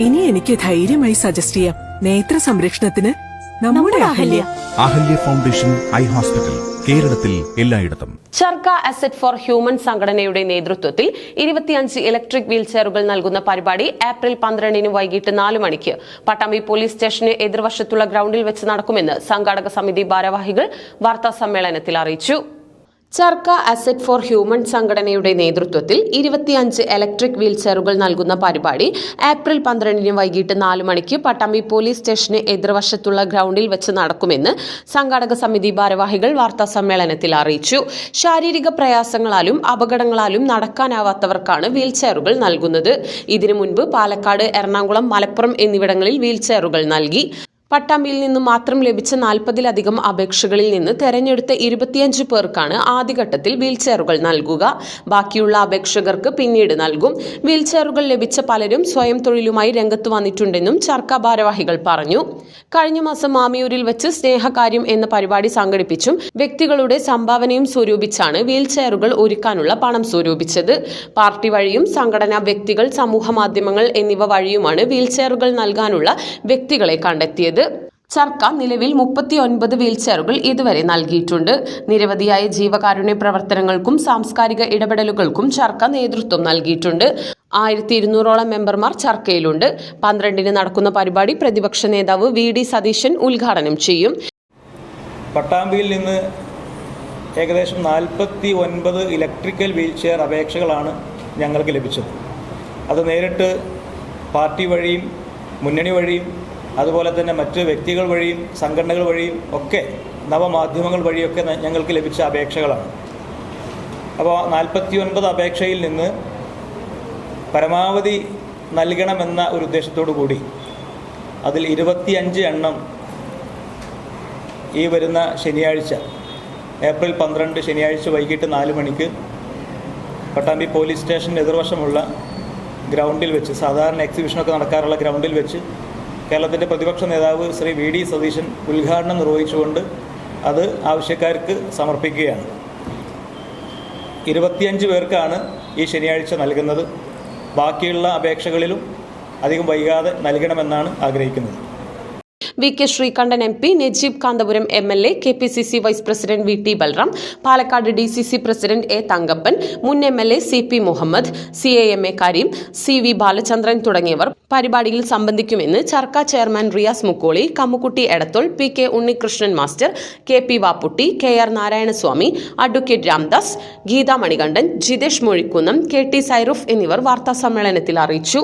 ഇനി എനിക്ക് ധൈര്യമായി സജസ്റ്റ് ചെയ്യാം. നേത്ര സംരക്ഷണത്തിന് നമ്മുടെ Ahalya. Ahalya. Foundation eye hospital കേരളത്തിൽ എല്ലായിടത്തും. ചർക്ക അസറ്റ് ഫോർ ഹ്യൂമൻ സംഘടനയുടെ നേതൃത്വത്തിൽ ഇരുപത്തിയഞ്ച് ഇലക്ട്രിക് വീൽചെയറുകൾ നൽകുന്ന പരിപാടി ഏപ്രിൽ പന്ത്രണ്ടിന് വൈകിട്ട് നാല് മണിക്ക് പട്ടാമ്പി പോലീസ് സ്റ്റേഷന് എതിർവശത്തുള്ള ഗ്രൗണ്ടിൽ വെച്ച് നടക്കുമെന്ന് സംഘാടക സമിതി ഭാരവാഹികൾ വാർത്താ സമ്മേളനത്തിൽ അറിയിച്ചു. ചർക്ക അസറ്റ് ഫോർ ഹ്യൂമൻ സംഘടനയുടെ നേതൃത്വത്തിൽ ഇരുപത്തിയഞ്ച് ഇലക്ട്രിക് വീൽചെയറുകൾ നൽകുന്ന പരിപാടി ഏപ്രിൽ പന്ത്രണ്ടിന് വൈകിട്ട് നാല് മണിക്ക് പട്ടാമ്പി പോലീസ് സ്റ്റേഷന് എതിർവശത്തുള്ള ഗ്രൗണ്ടിൽ വെച്ച് നടക്കുമെന്ന് സംഘാടക സമിതി ഭാരവാഹികൾ വാർത്താ സമ്മേളനത്തിൽ അറിയിച്ചു. ശാരീരിക പ്രയാസങ്ങളാലും അപകടങ്ങളാലും നടക്കാനാവാത്തവർക്കാണ് വീൽചെയറുകൾ നൽകുന്നത്. ഇതിനു മുൻപ് പാലക്കാട് എറണാകുളം മലപ്പുറം എന്നിവിടങ്ങളിൽ വീൽചെയറുകൾ നൽകി. പട്ടാമ്പിയിൽ നിന്നും മാത്രം ലഭിച്ച നാൽപ്പതിലധികം അപേക്ഷകളിൽ നിന്ന് തെരഞ്ഞെടുത്ത ഇരുപത്തിയഞ്ച് പേർക്കാണ് ആദ്യഘട്ടത്തിൽ വീൽചെയറുകൾ നൽകുക. ബാക്കിയുള്ള അപേക്ഷകർക്ക് പിന്നീട് നൽകും. വീൽചെയറുകൾ ലഭിച്ച പലരും സ്വയം തൊഴിലുമായി രംഗത്ത് വന്നിട്ടുണ്ടെന്നും ചർക്ക ഭാരവാഹികൾ പറഞ്ഞു. കഴിഞ്ഞ മാസം മാമിയൂരിൽ വെച്ച് സ്നേഹകാര്യം എന്ന പരിപാടി സംഘടിപ്പിച്ചും വ്യക്തികളുടെ സംഭാവനയും സ്വരൂപിച്ചാണ് വീൽചെയറുകൾ ഒരുക്കാനുള്ള പണം സ്വരൂപിച്ചത്. പാർട്ടി വഴിയും സംഘടനാ വ്യക്തികൾ സമൂഹ മാധ്യമങ്ങൾ എന്നിവ വഴിയുമാണ് വീൽചെയറുകൾ നൽകാനുള്ള വ്യക്തികളെ കണ്ടെത്തിയത്. ചർക്ക നിലവിൽ മുപ്പത്തി ഒൻപത് വീൽചെയറുകൾ ഇതുവരെ നൽകിയിട്ടുണ്ട്. നിരവധിയായ ജീവകാരുണ്യ പ്രവർത്തനങ്ങൾക്കും സാംസ്കാരിക ഇടപെടലുകൾക്കും ചർക്ക നേതൃത്വം നൽകിയിട്ടുണ്ട്. ആയിരത്തി ഇരുന്നൂറോളം മെമ്പർമാർ ചർക്കയിലുണ്ട്. പന്ത്രണ്ടിന് നടക്കുന്ന പരിപാടി പ്രതിപക്ഷ നേതാവ് വി ഡി സതീശൻ ഉദ്ഘാടനം ചെയ്യും. പട്ടാമ്പിയിൽ നിന്ന് ഏകദേശം നാൽപ്പത്തി ഒൻപത് ഇലക്ട്രിക്കൽ വീൽചെയർ അപേക്ഷകളാണ് ഞങ്ങൾക്ക് ലഭിച്ചത്. അത് നേരിട്ട് പാർട്ടി വഴിയും മുന്നണി വഴിയും അതുപോലെ തന്നെ മറ്റ് വ്യക്തികൾ വഴിയും സംഘടനകൾ വഴിയും ഒക്കെ നവമാധ്യമങ്ങൾ വഴിയൊക്കെ ഞങ്ങൾക്ക് ലഭിച്ച അപേക്ഷകളാണ്. അപ്പോൾ നാൽപ്പത്തി ഒൻപത് അപേക്ഷയിൽ നിന്ന് പരമാവധി നൽകണമെന്ന ഒരു ഉദ്ദേശത്തോടു കൂടി അതിൽ ഇരുപത്തിയഞ്ച് എണ്ണം ഈ വരുന്ന ശനിയാഴ്ച ഏപ്രിൽ പന്ത്രണ്ട് ശനിയാഴ്ച വൈകിട്ട് നാല് മണിക്ക് പട്ടാമ്പി പോലീസ് സ്റ്റേഷന്റെ എതിർവശമുള്ള ഗ്രൗണ്ടിൽ വെച്ച് സാധാരണ എക്സിബിഷനൊക്കെ നടക്കാറുള്ള ഗ്രൗണ്ടിൽ വെച്ച് കേരളത്തിന്റെ പ്രതിപക്ഷ നേതാവ് ശ്രീ വി ഡി സതീശൻ ഉദ്ഘാടനം നിർവഹിച്ചുകൊണ്ട് അത് ആവശ്യക്കാർക്ക് സമർപ്പിക്കുകയാണ്. ഇരുപത്തിയഞ്ച് പേർക്കാണ് ഈ ശനിയാഴ്ച നൽകുന്നത്. ബാക്കിയുള്ള അപേക്ഷകളിലും അധികം വൈകാതെ നൽകണമെന്നാണ് ആഗ്രഹിക്കുന്നത്. V K Sreekandan M P Najeeb Kanthapuram M L A K P C C vice president V T Balram Palakkad D C C president A Thankappan മുൻ M L A C P Muhammed C A M A Kareem C V Balachandran തുടങ്ങിയവർ പരിപാടിയിൽ സംബന്ധിക്കുമെന്ന് Charka chairman Riyas Mukkoli Kammukutty Edathol P K Unnikrishnan master K P Vapputty K R Narayanaswamy advocate Ramdas Geetha Manikandan Jithesh Mozhikkunnam K T Sairuf എന്നിവർ വാർത്താ സമ്മേളനത്തിൽ അറിയിച്ചു.